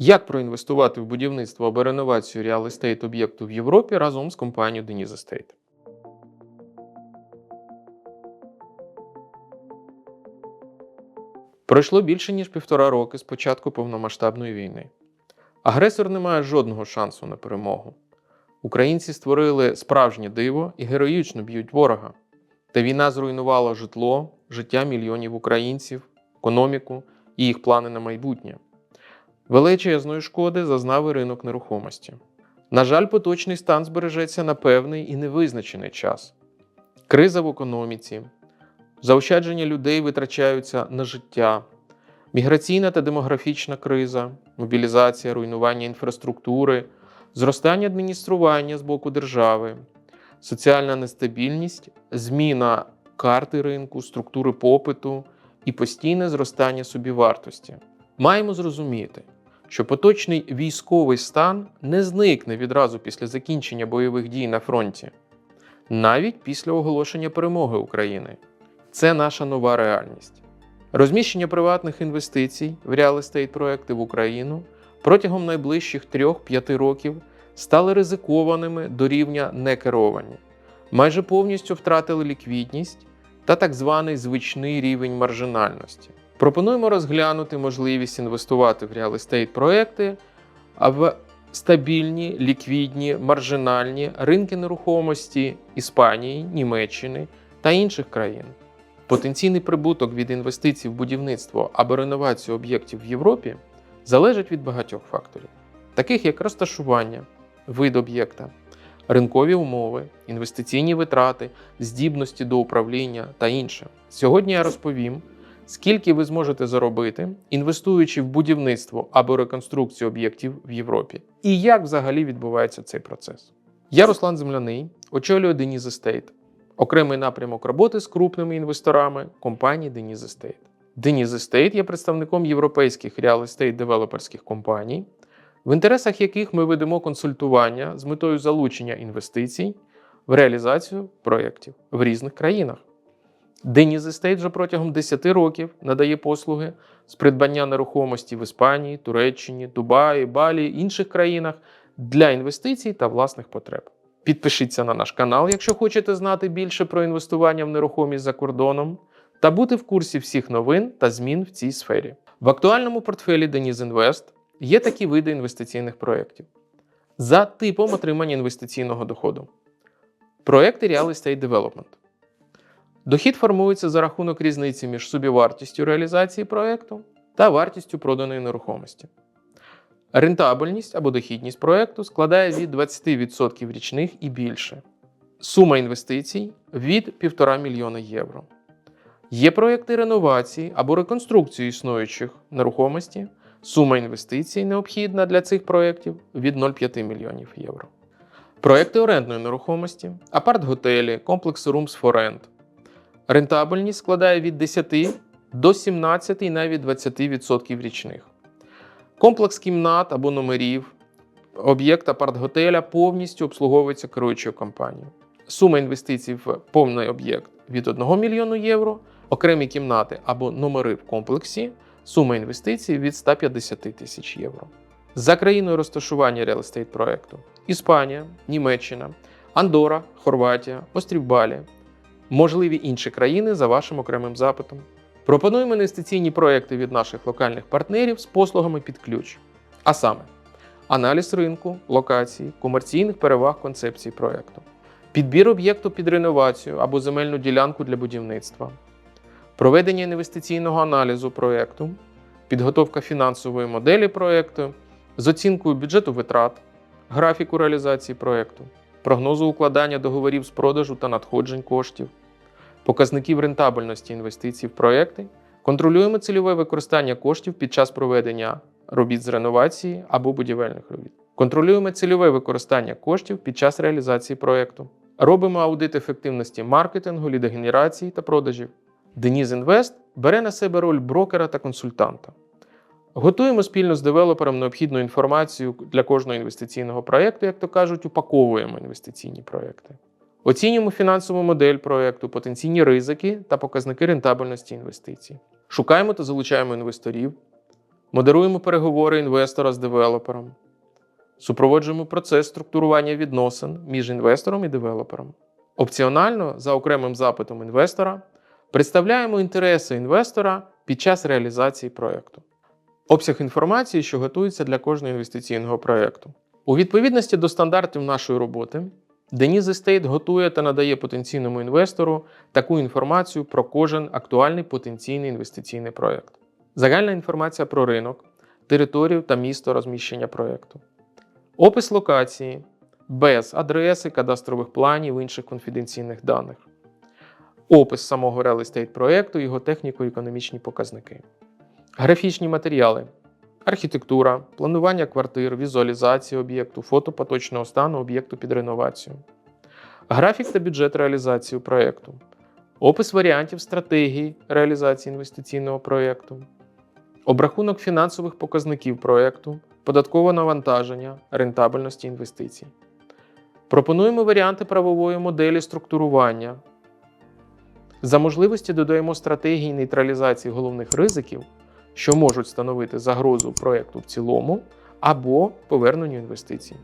Як проінвестувати в будівництво або реновацію реал естейт об'єкту в Європі разом з компанією Deniz Estate? Пройшло більше ніж півтора роки з початку повномасштабної війни. Агресор не має жодного шансу на перемогу. Українці створили справжнє диво і героїчно б'ють ворога. Та війна зруйнувала житло, життя мільйонів українців, економіку і їх плани на майбутнє. Величезної шкоди зазнав і ринок нерухомості. На жаль, поточний стан збережеться на певний і невизначений час. Криза в економіці, заощадження людей витрачаються на життя, міграційна та демографічна криза, мобілізація, руйнування інфраструктури, зростання адміністрування з боку держави, соціальна нестабільність, зміна карти ринку, структури попиту. І постійне зростання собівартості. Маємо зрозуміти, що поточний військовий стан не зникне відразу після закінчення бойових дій на фронті, навіть після оголошення перемоги України. Це наша нова реальність. Розміщення приватних інвестицій в реал естейт проекти в Україну протягом найближчих 3-5 років стали ризикованими до рівня некеровані, майже повністю втратили ліквідність та так званий звичний рівень маржинальності. Пропонуємо розглянути можливість інвестувати в реал естейт проекти а в стабільні, ліквідні, маржинальні ринки нерухомості Іспанії, Німеччини та інших країн. Потенційний прибуток від інвестицій в будівництво або реновацію об'єктів в Європі залежить від багатьох факторів, таких як розташування, вид об'єкта, ринкові умови, інвестиційні витрати, здібності до управління та інше. Сьогодні я розповім, скільки ви зможете заробити, інвестуючи в будівництво або реконструкцію об'єктів в Європі, і як взагалі відбувається цей процес. Я Руслан Земляний, очолюю Deniz Estate, окремий напрямок роботи з крупними інвесторами компанії Deniz Estate. Deniz Estate є представником європейських реал естейт девелоперських компаній, в інтересах яких ми ведемо консультування з метою залучення інвестицій в реалізацію проєктів в різних країнах. Estate вже протягом 10 років надає послуги з придбання нерухомості в Іспанії, Туреччині, Дубаї, Балі, інших країнах для інвестицій та власних потреб. Підпишіться на наш канал, якщо хочете знати більше про інвестування в нерухомість за кордоном та бути в курсі всіх новин та змін в цій сфері. В актуальному портфелі Deniz Invest є такі види інвестиційних проєктів за типом отримання інвестиційного доходу. Проекти Real Estate Development. Дохід формується за рахунок різниці між собівартістю реалізації проєкту та вартістю проданої нерухомості. Рентабельність або дохідність проєкту складає від 20% річних і більше. Сума інвестицій від 1,5 мільйона євро. Є проєкти реновації або реконструкції існуючих нерухомості. Сума інвестицій необхідна для цих проєктів від 0,5 мільйонів євро. Проєкти орендної нерухомості, апарт-готелі, комплекси Rooms for Rent. Рентабельність складає від 10 до 17 і навіть 20% річних. Комплекс кімнат або номерів, об'єкт апарт-готеля повністю обслуговується керуючою компанією. Сума інвестицій в повний об'єкт від 1 мільйону євро, окремі кімнати або номери в комплексі, сума інвестицій від 150 тисяч євро. За країною розташування реалістейт проекту Іспанія, Німеччина, Андора, Хорватія, Острів Балі, можливі інші країни за вашим окремим запитом. Пропонуємо інвестиційні проекти від наших локальних партнерів з послугами під ключ. А саме, аналіз ринку, локації, комерційних переваг концепції проекту, підбір об'єкту під реновацію або земельну ділянку для будівництва, проведення інвестиційного аналізу проекту, підготовка фінансової моделі проекту з оцінкою бюджету витрат, графіку реалізації проекту, прогнозу укладання договорів з продажу та надходжень коштів показників рентабельності інвестицій в проекти, контролюємо цільове використання коштів під час проведення робіт з реновації або будівельних робіт. Контролюємо цільове використання коштів під час реалізації проекту. Робимо аудит ефективності маркетингу, лідогенерації та продажів. Deniz Invest бере на себе роль брокера та консультанта. Готуємо спільно з девелопером необхідну інформацію для кожного інвестиційного проєкту, як то кажуть, упаковуємо інвестиційні проєкти. Оцінюємо фінансову модель проєкту, потенційні ризики та показники рентабельності інвестицій. Шукаємо та залучаємо інвесторів. Модеруємо переговори інвестора з девелопером. Супроводжуємо процес структурування відносин між інвестором і девелопером. Опціонально, за окремим запитом інвестора, представляємо інтереси інвестора під час реалізації проєкту. Обсяг інформації, що готується для кожного інвестиційного проєкту. У відповідності до стандартів нашої роботи, Deniz Estate готує та надає потенційному інвестору таку інформацію про кожен актуальний потенційний інвестиційний проєкт. Загальна інформація про ринок, територію та місто розміщення проєкту. Опис локації без адреси, кадастрових планів інших конфіденційних даних. Опис самого estate проєкту, його техніко-економічні показники. Графічні матеріали. Архітектура, планування квартир, візуалізація об'єкту, фото поточного стану об'єкту під реновацію. Графік та бюджет реалізації проєкту. Опис варіантів стратегії реалізації інвестиційного проєкту. Обрахунок фінансових показників проєкту, податкове навантаження, рентабельності інвестицій. Пропонуємо варіанти правової моделі структурування. За можливості додаємо стратегії нейтралізації головних ризиків, що можуть становити загрозу проєкту в цілому або поверненню інвестицій.